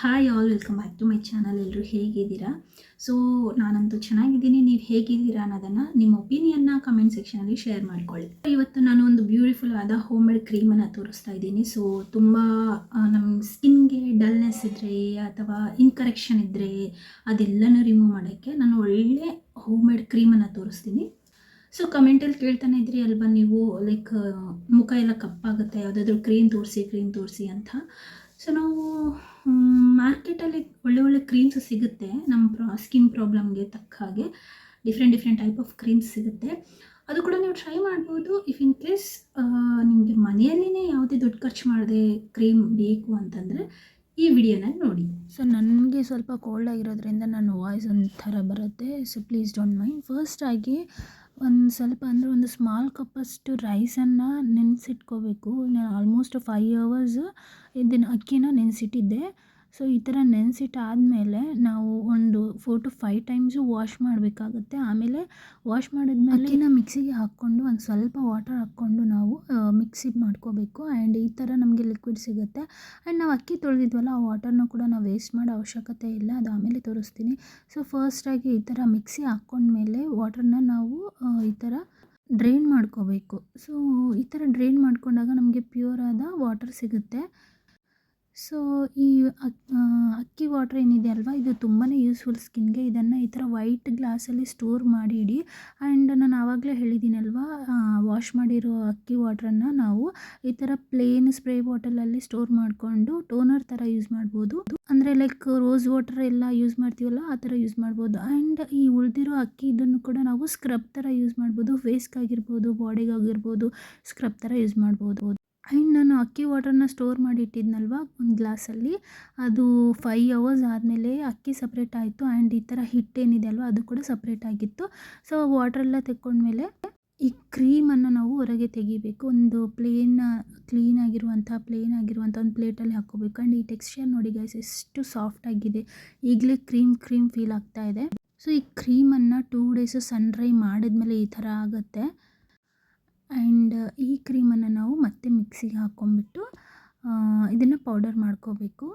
Hi all welcome back to my channel ಎಲ್ಲರೂ ಹೇಗಿದ್ದೀರಾ? So ನಾನಂತೂ ಚೆನ್ನಾಗಿದ್ದೀನಿ. ನೀವು ಹೇಗಿದ್ದೀರಾ ಅನ್ನೋದನ್ನು ನಿಮ್ಮ ಒಪಿನಿಯನ್ನ ಕಮೆಂಟ್ ಸೆಕ್ಷನಲ್ಲಿ ಶೇರ್ ಮಾಡ್ಕೊಳ್ಳಿ. ಇವತ್ತು ನಾನು ಒಂದು ಬ್ಯೂಟಿಫುಲ್ ಆದ ಹೋಮ್ ಮೇಡ್ ಕ್ರೀಮನ್ನು ತೋರಿಸ್ತಾ ಇದ್ದೀನಿ. ಸೊ ತುಂಬ ನಮ್ಮ ಸ್ಕಿನ್ಗೆ ಡಲ್ನೆಸ್ ಇದ್ದರೆ ಅಥವಾ ಇನ್ಕರೆಕ್ಷನ್ ಇದ್ದರೆ ಅದೆಲ್ಲನೂ ರಿಮೂವ್ ಮಾಡೋಕ್ಕೆ ನಾನು ಒಳ್ಳೆ ಹೋಮ್ ಮೇಡ್ ಕ್ರೀಮನ್ನು ತೋರಿಸ್ತೀನಿ. ಸೊ ಕಮೆಂಟಲ್ಲಿ ಕೇಳ್ತಾನೆ ಇದ್ರಿ ಅಲ್ವಾ ನೀವು? ಲೈಕ್ ಮುಖ ಎಲ್ಲ ಕಪ್ಪಾಗುತ್ತೆ. ಯಾವುದಾದ್ರೂ ಕ್ರೀಮ್ ತೋರಿಸಿ ಕ್ರೀಮ್ ತೋರಿಸಿ ಅಂತ. ಸೊ ನಾವು ಮಾರ್ಕೆಟಲ್ಲಿ ಒಳ್ಳೆ ಒಳ್ಳೆ ಕ್ರೀಮ್ಸ್ ಸಿಗುತ್ತೆ. ನಮ್ಮ ಪ್ರಾ ಸ್ಕಿನ್ ಪ್ರಾಬ್ಲಮ್ಗೆ ತಕ್ಕ ಹಾಗೆ different different type of creams ಸಿಗುತ್ತೆ. ಅದು ಕೂಡ ನೀವು ಟ್ರೈ ಮಾಡ್ಬೋದು. ಇಫ್ ಇನ್ ಕೇಸ್ ನಿಮಗೆ ಮನೆಯಲ್ಲಿನೇ ಯಾವುದೇ ದುಡ್ಡು ಖರ್ಚು ಮಾಡದೆ ಕ್ರೀಮ್ ಬೇಕು ಅಂತಂದರೆ ಈ ವಿಡಿಯೋನ ನೋಡಿ. ಸೊ ನನಗೆ ಸ್ವಲ್ಪ ಕೋಲ್ಡ್ ಆಗಿರೋದ್ರಿಂದ ನನ್ನ ವಾಯ್ಸ್ ಒಂಥರ ಬರುತ್ತೆ. So please don't mind first ಆಗಿ ಒಂದು ಸ್ವಲ್ಪ ಅಂದರೆ ಒಂದು ಸ್ಮಾಲ್ ಕಪ್ಪಷ್ಟು ರೈಸನ್ನು ನೆನೆಸಿಟ್ಕೋಬೇಕು. ನಾನು ಆಲ್ಮೋಸ್ಟ್ ಫೈವ್ ಅವರ್ಸ್ ಇದನ್ನು ಅಕ್ಕಿನ ನೆನೆಸಿಟ್ಟಿದ್ದೆ. ಸೊ ಈ ಥರ ನೆನೆಸಿಟ್ಟಾದಮೇಲೆ ನಾವು ಒಂದು four to five times wash ಮಾಡಬೇಕಾಗುತ್ತೆ. ಆಮೇಲೆ ವಾಶ್ ಮಾಡಿದ್ಮೇಲೆ ಅಕ್ಕಿನ ಮಿಕ್ಸಿಗೆ ಹಾಕ್ಕೊಂಡು ಒಂದು ಸ್ವಲ್ಪ ವಾಟರ್ ಹಾಕ್ಕೊಂಡು ನಾವು ಮಿಕ್ಸಿ ಮಾಡ್ಕೋಬೇಕು. ಆ್ಯಂಡ್ ಈ ಥರ ನಮಗೆ ಲಿಕ್ವಿಡ್ ಸಿಗುತ್ತೆ. ಆ್ಯಂಡ್ ನಾವು ಅಕ್ಕಿ ತೊಳೆದಿದ್ವಲ್ಲ, ಆ ವಾಟರ್ನ ಕೂಡ ನಾವು ವೇಸ್ಟ್ ಮಾಡೋ ಅವಶ್ಯಕತೆ ಇಲ್ಲ. ಅದು ಆಮೇಲೆ ತೋರಿಸ್ತೀನಿ. ಸೊ ಫಸ್ಟಾಗಿ ಈ ಥರ ಮಿಕ್ಸಿ ಹಾಕ್ಕೊಂಡ್ಮೇಲೆ ವಾಟರ್ನ ನಾವು ಈ ಥರ ಡ್ರೈನ್ ಮಾಡ್ಕೋಬೇಕು. ಸೊ ಈ ಥರ ಡ್ರೈನ್ ಮಾಡ್ಕೊಂಡಾಗ ನಮಗೆ ಪ್ಯೂರ್ ಆದ ವಾಟರ್ ಸಿಗುತ್ತೆ. ಸೊ ಈ ಅಕ್ಕಿ ವಾಟರ್ ಏನಿದೆ ಅಲ್ವಾ? ಇದು ತುಂಬಾ ಯೂಸ್ಫುಲ್ ಸ್ಕಿನ್ಗೆ ಇದನ್ನು ಈ ಥರ ವೈಟ್ ಗ್ಲಾಸಲ್ಲಿ ಸ್ಟೋರ್ ಮಾಡಿ ಇಡಿ. ಆ್ಯಂಡ್ ನಾನು ಆವಾಗಲೇ ಹೇಳಿದ್ದೀನಲ್ವಾ ವಾಶ್ ಮಾಡಿರೋ ಅಕ್ಕಿ ವಾಟ್ರನ್ನು ನಾವು ಈ ಥರ ಪ್ಲೇನ್ ಸ್ಪ್ರೇ ಬಾಟಲಲ್ಲಿ ಸ್ಟೋರ್ ಮಾಡಿಕೊಂಡು ಟೋನರ್ ಥರ ಯೂಸ್ ಮಾಡ್ಬೋದು. ಅಂದರೆ ಲೈಕ್ ರೋಸ್ ವಾಟರ್ ಎಲ್ಲ ಯೂಸ್ ಮಾಡ್ತೀವಲ್ಲ, ಆ ಥರ ಯೂಸ್ ಮಾಡ್ಬೋದು. ಆ್ಯಂಡ್ ಈ ಉಳಿದಿರೋ ಅಕ್ಕಿ ಇದನ್ನು ಕೂಡ ನಾವು ಸ್ಕ್ರಬ್ ಥರ ಯೂಸ್ ಮಾಡ್ಬೋದು. ಫೇಸ್ಗಾಗಿರ್ಬೋದು ಬಾಡಿಗಾಗಿರ್ಬೋದು ಸ್ಕ್ರಬ್ ಥರ ಯೂಸ್ ಮಾಡ್ಬೋದು. ಆ್ಯಂಡ್ ನಾನು ಅಕ್ಕಿ ವಾಟರ್ನ ಸ್ಟೋರ್ ಮಾಡಿ ಇಟ್ಟಿದ್ನಲ್ವ ಒಂದು ಗ್ಲಾಸಲ್ಲಿ. ಅದು ಫೈ ಅವರ್ಸ್ ಆದಮೇಲೆ ಅಕ್ಕಿ ಸಪ್ರೇಟ್ ಆಯಿತು ಆ್ಯಂಡ್ ಈ ಥರ ಹಿಟ್ಟೇನಿದೆ ಅಲ್ವ ಅದು ಕೂಡ ಸಪ್ರೇಟ್ ಆಗಿತ್ತು. ಸೊ ವಾಟ್ರೆಲ್ಲ ತೆಕ್ಕೊಂಡ್ಮೇಲೆ ಈ ಕ್ರೀಮನ್ನು ನಾವು ಹೊರಗೆ ತೆಗಿಬೇಕು. ಒಂದು ಪ್ಲೇನ್ ಕ್ಲೀನ್ ಆಗಿರುವಂಥ ಪ್ಲೇನ್ ಆಗಿರುವಂಥ ಒಂದು ಪ್ಲೇಟಲ್ಲಿ ಹಾಕ್ಕೋಬೇಕು. ಆ್ಯಂಡ್ ಈ ಟೆಕ್ಸ್ಚರ್ ನೋಡಿ ಗೈಸ್ ಎಷ್ಟು ಸಾಫ್ಟ್ ಆಗಿದೆ. ಈಗಲೇ ಕ್ರೀಮ್ ಕ್ರೀಮ್ ಫೀಲ್ ಆಗ್ತಾ ಇದೆ. ಸೊ ಈ ಕ್ರೀಮನ್ನು ಟೂ ಡೇಸು ಸನ್ ಡ್ರೈ ಮಾಡಿದ್ಮೇಲೆ ಈ ಥರ ಆಗುತ್ತೆ. ಆ್ಯಂಡ್ ಈ ಕ್ರೀಮನ್ನು ನಾವು ಮತ್ತೆ ಮಿಕ್ಸಿಗೆ ಹಾಕ್ಕೊಂಬಿಟ್ಟು ಇದನ್ನು ಪೌಡರ್ ಮಾಡ್ಕೋಬೇಕು.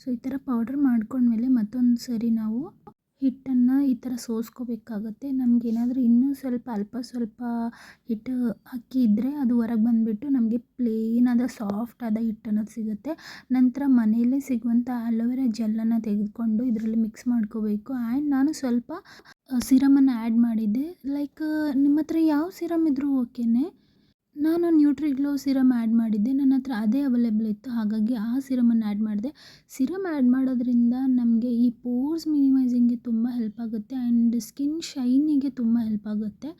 ಸೊ, ಈ ಥರ ಪೌಡರ್ ಮಾಡ್ಕೊಂಡ್ಮೇಲೆ ಮತ್ತೊಂದು ಸರಿ ನಾವು ಹಿಟ್ಟನ್ನು ಈ ಥರ ಸೋಸ್ಕೋಬೇಕಾಗತ್ತೆ. ನಮಗೇನಾದ್ರೂ ಇನ್ನೂ ಸ್ವಲ್ಪ, ಅಲ್ಪ ಸ್ವಲ್ಪ ಹಿಟ್ಟು ಅಕ್ಕಿ ಇದ್ದರೆ ಅದು ಹೊರಗೆ ಬಂದುಬಿಟ್ಟು ನಮಗೆ ಪ್ಲೇನಾದ ಸಾಫ್ಟ್ ಆದ ಹಿಟ್ಟು ಅನ್ನೋದು ಸಿಗುತ್ತೆ. ನಂತರ ಮನೆಯಲ್ಲೇ ಸಿಗುವಂಥ ಅಲೋವೆರಾ ಜೆಲ್ಲನ್ನು ತೆಗೆದುಕೊಂಡು ಇದರಲ್ಲಿ ಮಿಕ್ಸ್ ಮಾಡ್ಕೋಬೇಕು. ಆ್ಯಂಡ್ ನಾನು ಸ್ವಲ್ಪ ಸಿರಮನ್ನು ಆ್ಯಡ್ ಮಾಡಿದ್ದೆ. ಲೈಕ್, ನಿಮ್ಮ ಹತ್ರ ಯಾವ ಸಿರಮ್ ಇದ್ದರೂ ಓಕೆನೇ ನಾನು ನ್ಯೂಟ್ರಿಗ್ಲೋ ಸಿರಮ್ ಆ್ಯಡ್ ಮಾಡಿದ್ದೆ. ನನ್ನ ಹತ್ರ ಅದೇ ಅವೈಲೇಬಲ್ ಇತ್ತು. ಹಾಗಾಗಿ ಆ ಸಿರಮನ್ನು ಆ್ಯಡ್ ಮಾಡಿದೆ. ಸಿರಮ್ ಆ್ಯಡ್ ಮಾಡೋದ್ರಿಂದ ನಮಗೆ ಈ ಪೋರ್ಸ್ ಮಿನಿಮೈಸಿಂಗ್ಗೆ ತುಂಬ ಹೆಲ್ಪ್ ಆಗುತ್ತೆ. ಆ್ಯಂಡ್ ಸ್ಕಿನ್ ಶೈನಿಗೆ ತುಂಬ ಹೆಲ್ಪ್ ಆಗುತ್ತೆ.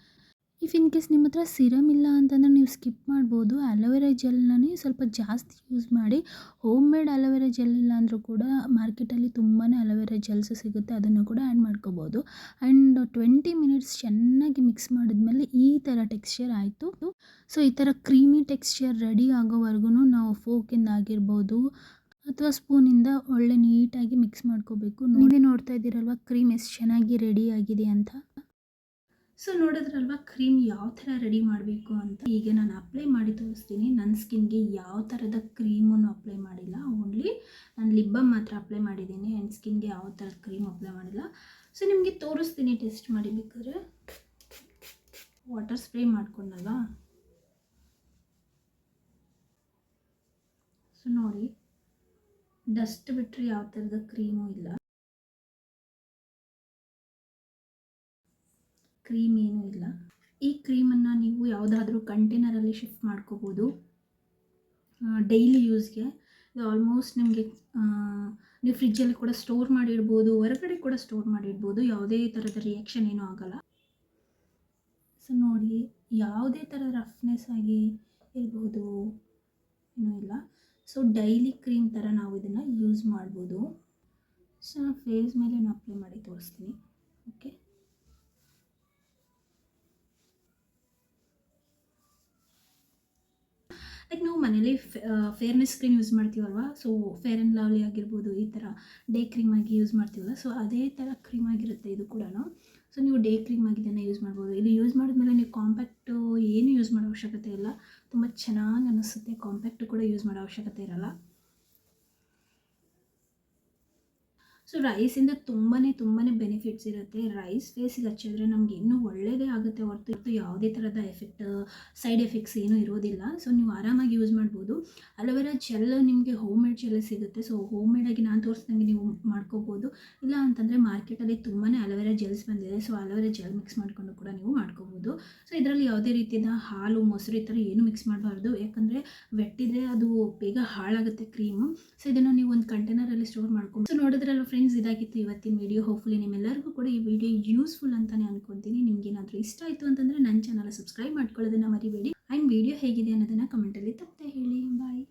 ಇಫ್ ಇನ್ ಕೇಸ್ ನಿಮ್ಮ ಹತ್ರ ಸಿರಮ್ ಇಲ್ಲ ಅಂತಂದರೆ ನೀವು ಸ್ಕಿಪ್ ಮಾಡ್ಬೋದು. ಅಲೋವೆರಾ ಜೆಲ್ನೇ ಸ್ವಲ್ಪ ಜಾಸ್ತಿ ಯೂಸ್ ಮಾಡಿ ಹೋಮ್ ಮೇಡ್ ಅಲೋವೆರಾ ಜೆಲ್ ಇಲ್ಲ ಅಂದರೂ ಕೂಡ ಮಾರ್ಕೆಟಲ್ಲಿ ತುಂಬಾ ಅಲೋವೆರಾ ಜೆಲ್ಸ್ ಸಿಗುತ್ತೆ, ಅದನ್ನು ಕೂಡ ಆ್ಯಡ್ ಮಾಡ್ಕೋಬೋದು. ಆ್ಯಂಡ್ ಟ್ವೆಂಟಿ ಮಿನಿಟ್ಸ್ ಚೆನ್ನಾಗಿ ಮಿಕ್ಸ್ ಮಾಡಿದ್ಮೇಲೆ ಈ ಥರ ಟೆಕ್ಸ್ಚರ್ ಆಯಿತು. ಸೊ ಈ ಥರ ಕ್ರೀಮಿ ಟೆಕ್ಸ್ಚರ್ ರೆಡಿ ಆಗೋವರೆಗೂ ನಾವು ಫೋಕಿಂದ ಆಗಿರ್ಬೋದು ಅಥವಾ ಸ್ಪೂನಿಂದ ಒಳ್ಳೆ ನೀಟಾಗಿ ಮಿಕ್ಸ್ ಮಾಡ್ಕೋಬೇಕು. ನೀವೇ ನೋಡ್ತಾ ಇದ್ದೀರಲ್ವ ಕ್ರೀಮ್ ಎಷ್ಟು ಚೆನ್ನಾಗಿ ರೆಡಿ ಆಗಿದೆ ಅಂತ? ಸೊ ನೋಡಿದ್ರಲ್ವ ಕ್ರೀಮ್ ಯಾವ ಥರ ರೆಡಿ ಮಾಡಬೇಕು ಅಂತ? ಹೀಗೆ ನಾನು ಅಪ್ಲೈ ಮಾಡಿ ತೋರಿಸ್ತೀನಿ. ನನ್ನ ಸ್ಕಿನ್ಗೆ ಯಾವ ಥರದ ಕ್ರೀಮನ್ನು ಅಪ್ಲೈ ಮಾಡಿಲ್ಲ. ಓನ್ಲಿ ನಾನು ಲಿಬ್ಬಮ್ ಮಾತ್ರ ಅಪ್ಲೈ ಮಾಡಿದ್ದೀನಿ. ಆ್ಯಂಡ್ ಸ್ಕಿನ್ಗೆ ಯಾವ ಥರದ ಕ್ರೀಮ್ ಅಪ್ಲೈ ಮಾಡಿಲ್ಲ. ಸೊ ನಿಮಗೆ ತೋರಿಸ್ತೀನಿ ಟೆಸ್ಟ್ ಮಾಡಿ ಬೇಕಾದ್ರೆ. ವಾಟರ್ ಸ್ಪ್ರೇ ಮಾಡ್ಕೊಂಡಲ್ವಾ? ಸೊ ನೋಡಿ ಡಸ್ಟ್ ಬಿಟ್ಟರೆ ಯಾವ ಥರದ ಕ್ರೀಮು ಇಲ್ಲ. ಕ್ರೀಮ್ ಏನೂ ಇಲ್ಲ. ಈ ಕ್ರೀಮನ್ನು ನೀವು ಯಾವುದಾದ್ರೂ ಕಂಟೈನರಲ್ಲಿ ಶಿಫ್ಟ್ ಮಾಡ್ಕೋಬೋದು. ಡೈಲಿ ಯೂಸ್ಗೆ ಇದು ಆಲ್ಮೋಸ್ಟ್ ನಿಮಗೆ ನೀವು ಫ್ರಿಜ್ಜಲ್ಲಿ ಕೂಡ ಸ್ಟೋರ್ ಮಾಡಿಡ್ಬೋದು ಹೊರಗಡೆ ಕೂಡ ಸ್ಟೋರ್ ಮಾಡಿಡ್ಬೋದು ಯಾವುದೇ ಥರದ ರಿಯಾಕ್ಷನ್ ಏನೂ ಆಗೋಲ್ಲ. ಸೊ ನೋಡಿ, ಯಾವುದೇ ಥರ ರಫ್ನೆಸ್ ಆಗಿ ಇರ್ಬೋದು. ಏನೂ ಇಲ್ಲ. ಸೊ ಡೈಲಿ ಕ್ರೀಮ್ ಥರ ನಾವು ಇದನ್ನು ಯೂಸ್ ಮಾಡ್ಬೋದು. ಸೊ ನಾನು ಫೇಸ್ ಮೇಲೆ ನಾನು ಅಪ್ಲೈ ಮಾಡಿ ತೋರಿಸ್ತೀನಿ. ಓಕೆ ಲೈಕ್ ನಾವು ಮನೇಲಿ ಫೇರ್ನೆಸ್ ಕ್ರೀಮ್ ಯೂಸ್ ಮಾಡ್ತೀವಲ್ವ? ಸೊ ಫೇರ್ ಆ್ಯಂಡ್ ಲವ್ಲಿ ಆಗಿರ್ಬೋದು, ಈ ಥರ ಡೇ ಕ್ರೀಮ್ ಆಗಿ ಯೂಸ್ ಮಾಡ್ತೀವಲ್ಲ ಸೊ ಅದೇ ಥರ ಕ್ರೀಮ್ ಆಗಿರುತ್ತೆ ಇದು ಕೂಡ ಸೊ ನೀವು ಡೇ ಕ್ರೀಮ್ ಆಗಿ ಇದನ್ನು ಯೂಸ್ ಮಾಡ್ಬೋದು. ಇದು ಯೂಸ್ ಮಾಡಿದ್ಮೇಲೆ ನೀವು ಕಾಂಪ್ಯಾಕ್ಟು ಏನು ಯೂಸ್ ಮಾಡೋ ಅವಶ್ಯಕತೆ ಇಲ್ಲ. ತುಂಬ ಚೆನ್ನಾಗಿ ಅನ್ನಿಸುತ್ತೆ ಕಾಂಪ್ಯಾಕ್ಟು ಕೂಡ ಯೂಸ್ ಮಾಡೋ ಅವಶ್ಯಕತೆ ಇರಲ್ಲ. ಸೊ ರೈಸಿಂದ ತುಂಬಾ ತುಂಬಾ ಬೆನಿಫಿಟ್ಸ್ ಇರುತ್ತೆ. ರೈಸ್ ಫೇಸಿಗೆ ಹಚ್ಚಿದ್ರೆ ನಮ್ಗೆ ಇನ್ನೂ ಒಳ್ಳೆಯದೇ ಆಗುತ್ತೆ ಹೊರತು. ಯಾವುದೇ ಥರದ ಎಫೆಕ್ಟ್ ಸೈಡ್ ಎಫೆಕ್ಟ್ಸ್ ಏನೂ ಇರೋದಿಲ್ಲ. ಸೊ ನೀವು ಆರಾಮಾಗಿ ಯೂಸ್ ಮಾಡ್ಬೋದು. ಅಲೋವೆರಾ ಜೆಲ್ ನಿಮಗೆ ಹೋಮ್ ಮೇಡ್ ಜೆಲ್ ಸಿಗುತ್ತೆ. ಸೊ ಹೋಮ್ ಮೇಡಾಗಿ ನಾನು ತೋರಿಸ್ದಂಗೆ ನೀವು ಮಾಡ್ಕೋಬೋದು. ಇಲ್ಲ ಅಂತಂದರೆ ಮಾರ್ಕೆಟಲ್ಲಿ ತುಂಬಾ ಅಲೋವೆರಾ ಜೆಲ್ಸ್ ಬಂದಿದೆ. ಸೊ ಅಲೋವೆರಾ ಜೆಲ್ ಮಿಕ್ಸ್ ಮಾಡಿಕೊಂಡು ಕೂಡ ನೀವು ಮಾಡ್ಕೋಬೋದು. ಸೊ ಇದರಲ್ಲಿ ಯಾವುದೇ ರೀತಿಯ ಹಾಲು, ಮೊಸರು ಈ ಥರ ಏನು ಮಿಕ್ಸ್ ಮಾಡಬಾರ್ದು. ಯಾಕಂದರೆ ವೆಟ್ಟಿದ್ರೆ ಅದು ಬೇಗ ಹಾಳಾಗುತ್ತೆ ಕ್ರೀಮು ಸೊ ಇದನ್ನು ನೀವು ಒಂದು ಕಂಟೈನರಲ್ಲಿ ಸ್ಟೋರ್ ಮಾಡ್ಕೊಂಡು. ಸೊ ನೋಡಿದ್ರಲ್ಲ ಫ್ರೆಂಡ್ಸ್ ಇದಾಗಿತ್ತು ಇವತ್ತಿನ ವಿಡಿಯೋ ಹೋಪ್ಫುಲಿ ನಿಮ್ಮೆಲ್ಲರಿಗೂ ಕೂಡ ಈ ವಿಡಿಯೋ ಯೂಸ್ಫುಲ್ ಅಂತಲೇ ಅನ್ಕೊತೀನಿ. ನಿಮ್ಗೆ ಏನಾದರೂ ಇಷ್ಟ ಆಯಿತು ಅಂತಂದರೆ ನನ್ನ ಚಾನಲ್ ಸಬ್ಸ್ಕ್ರೈಬ್ ಮಾಡ್ಕೊಳ್ಳೋದನ್ನು ಮರಿಬೇಡಿ. ಆ್ಯಂಡ್ ವಿಡಿಯೋ ಹೇಗಿದೆ ಅನ್ನೋದನ್ನು ಕಮೆಂಟಲ್ಲಿ ತಪ್ಪದೆ ಹೇಳಿ. ಬಾಯ್